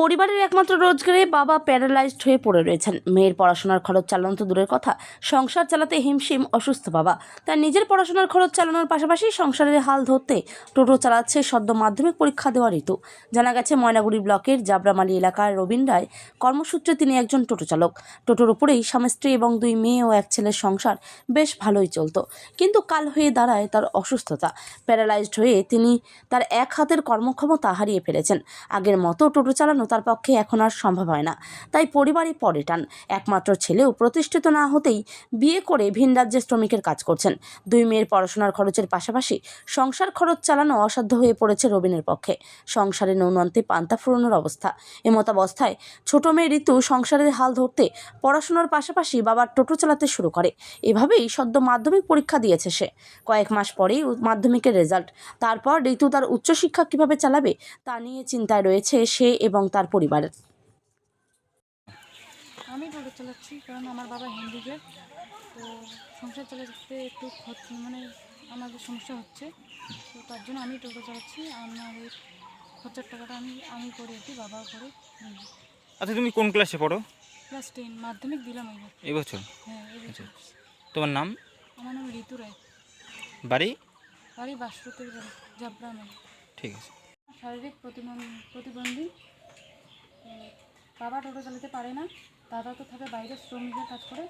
পরিবারের একমাত্র রোজগারে বাবা প্যারালাইজড হয়ে পড়ে রয়েছেন। মেয়ের পড়াশোনার খরচ চালানো তো দূরের কথা। সংসার চালাতে হিমশিম অসুস্থ বাবা। তার নিজের পড়াশোনার খরচ চালানোর পাশাপাশি সংসারের হাল ধরতে টোটো চালাচ্ছে সদ্য মাধ্যমিক পরীক্ষা দেওয়া ঋতু। জানা গেছে, ময়নাগুড়ি ব্লকের জাবরামালি এলাকার রবীন রায় কর্মসূত্রে তিনি একজন টোটো চালক। টোটোর উপরেই স্বামী, স্ত্রী এবং দুই মেয়ে ও এক ছেলের সংসার বেশ ভালোই চলতো। কিন্তু কাল হয়ে দাঁড়ায় তার অসুস্থতা। প্যারালাইজড হয়ে তিনি তার এক হাতের কর্মক্ষমতা হারিয়ে ফেলেছেন। আগের মতো টোটো চালানো তার পক্ষে এখন আর সম্ভব হয় না। তাই পরিবারে পরে টান। একমাত্র ছেলেও প্রতিষ্ঠিত না হতেই বিয়ে করে ভিন রাজ্যে শ্রমিকের কাজ করছেন। দুই মেয়ের পড়াশোনার খরচের পাশাপাশি সংসার খরচ চালানো অসাধ্য হয়ে পড়েছে রবিনের পক্ষে। সংসারে নৌনন্তে পান্তা ফুরোনোর অবস্থা। এমতাবস্থায় ছোট মেয়ে ঋতু সংসারের হাল ধরতে পড়াশোনার পাশাপাশি বাবার টোটো চালাতে শুরু করে। এভাবেই সদ্য মাধ্যমিক পরীক্ষা দিয়েছে সে। কয়েক মাস পরেই মাধ্যমিকের রেজাল্ট। তারপর ঋতু তার উচ্চশিক্ষা কীভাবে চালাবে তা নিয়ে চিন্তায় রয়েছে সে এবং তার পরিবারের। আমি টোটো চালাচ্ছি কারণ আমার বাবা হ্যান্ডিক্যাপ তো সংসার চালাতে একটু খরচ মানে আমাদের সমস্যা হচ্ছে তো তার জন্য আমি টোটো চালাচ্ছি আমাদের খরচার টাকাটা আমি আমি করি আর কি বাবাও করে। আচ্ছা তুমি কোন ক্লাসে পড়ো? ক্লাস টেন মাধ্যমিক দিলাম এবছর হ্যাঁ এবছর তোমার নাম? আমার নাম ঋতু রায়। বাড়ি? বাড়ি বাসরতের বাড়ি জাবরা ঠিক আছে। শারীরিক প্রতিবন্ধী। বাবা টোটো চালাতে পারে না দাদা তো থাকে বাইরে শ্রমিকের কাজ করে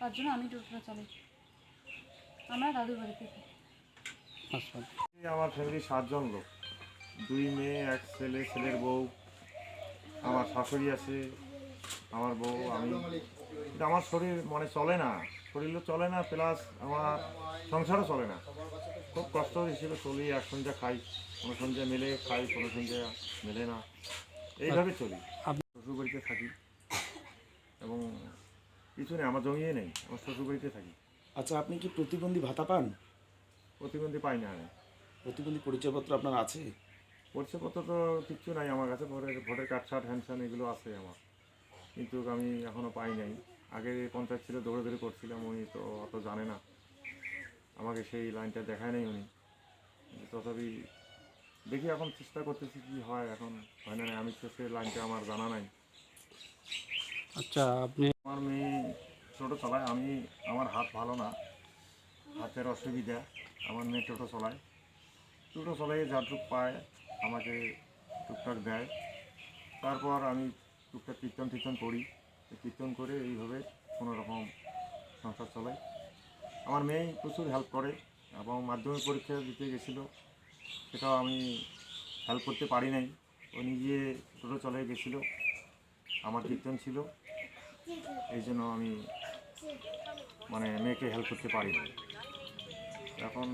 তার জন্য আমি টোটোটা চালাই। আমরা দাদুর বাড়িতে আমার ফ্যামিলি সাতজন লোক। দুই মেয়ে এক ছেলে ছেলের বউ। আমার শাশুড়ি আছে আমার বউ আমি। কিন্তু আমার শরীর মানে চলে না শরীরও চলে না প্লাস আমার সংসারও চলে না। খুব কষ্ট হিসেবে চলি এক সন্ধ্যা খাই কোনো সন্ধ্যা মেলে খাই কোনো সন্ধ্যা মেলে না। এইভাবে চলি। শ্বশুরবাড়িতে থাকি। এবং কিছু নেই আমার জমিয়ে নেই আমার শ্বশুরবাড়িতে থাকি। আচ্ছা আপনি কি প্রতিবন্ধী ভাতা পান? প্রতিবন্ধী পাই না আমি। প্রতিবন্ধী পরিচয়পত্র আপনার আছে? পরিচয়পত্র তো কিচ্ছু নাই আমার কাছে ভোটের ভোটের কার্ড শার্ট হ্যান্ডসান এগুলো আছে আমার। কিন্তু আমি এখনও পাই নাই। আগে পঞ্চায়েত ছিল দৌড়ে দৌড়ে করছিলাম উনি তো অত জানে না। আমাকে সেই লাইনটা দেখায় নাই উনি। তথাপি দেখি এখন চেষ্টা করতেছি কি হয় এখন হয় না। আমি তো সেই লাইনটা আমার জানা নাই। আচ্ছা আপনি আমার মেয়ে টোটো চলায় আমি আমার হাত ভালো না হাতের অসুবিধা আমার মেয়ে টোটো চালায় টোটো চালাই যাটুক পায় আমাকে টুকটাক দেয়। তারপর আমি টুকটাক কীর্তন টীর্তন করি। কীর্তন করে এইভাবে কোনো রকম সংসার চলাই আমার মেয়ে প্রচুর হেল্প করে এবং মাধ্যমিক পরীক্ষা দিতে গেছিল। সেটাও আমি হেল্প করতে পারি নাই। ও নিজে টোটো চলে গেছিল, আমার কীর্তন ছিল, এই জন্য আমি মানে মেয়েকে হেল্প করতে পারি এখন